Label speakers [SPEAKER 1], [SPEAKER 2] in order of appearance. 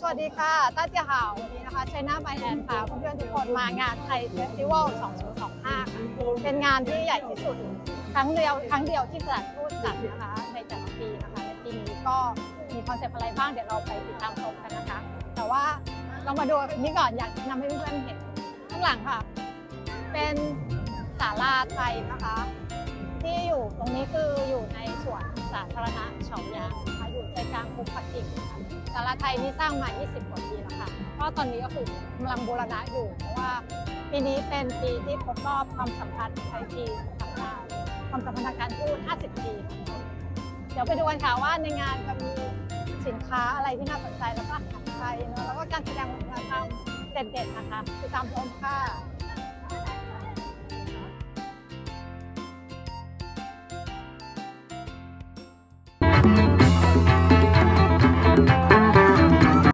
[SPEAKER 1] สวัสดีค่ะต้าเจียหาววันนี้นะคะชัยนาไบแอนค่ะเพื่อนๆทุกคนมางานไทยเฟสติวัล 2025 ค่ะ เป็นงานที่ใหญ่ที่สุดครั้งเดียวครั้งเดียวที่สถานทูตจัดนะคะในแต่ละปีนะคะในปีนี้ก็มีคอนเซปต์อะไรบ้างเดี๋ยวเราไปติดตามชมกันนะคะ แต่ว่าเรามาดูนี่ก่อนอยากนำให้เพื่อนๆเห็นข้างหลังค่ะ เป็นศาลาไทยนะคะ ที่อยู่ตรงนี้คืออยู่ในสวนสาธารณะเฉายางนะคะอยู่ใจ กลางกรุงปักกิ่งนะคะศาลาไทยนี่สร้างมา 20 กว่าปีแล้วค่ะ ก็ตอนนี้ก็คือกำลังบูรณะอยู่ เพราะว่าปีนี้เป็นปีที่ครบรอบความสัมพันธ์ไทยจีนทำได้ความสัมพันธ์ทางการทูต50 ปีค่ะเดี๋ยวไปดูกันค่ะว่าในงานจะมีสินค้าอะไรที่น่าสนใจแล้วก็อาหารไทยเนอะแล้วก็การแสดงวัฒนธรรมเด็ดๆนะคะติดตามชมค่ะ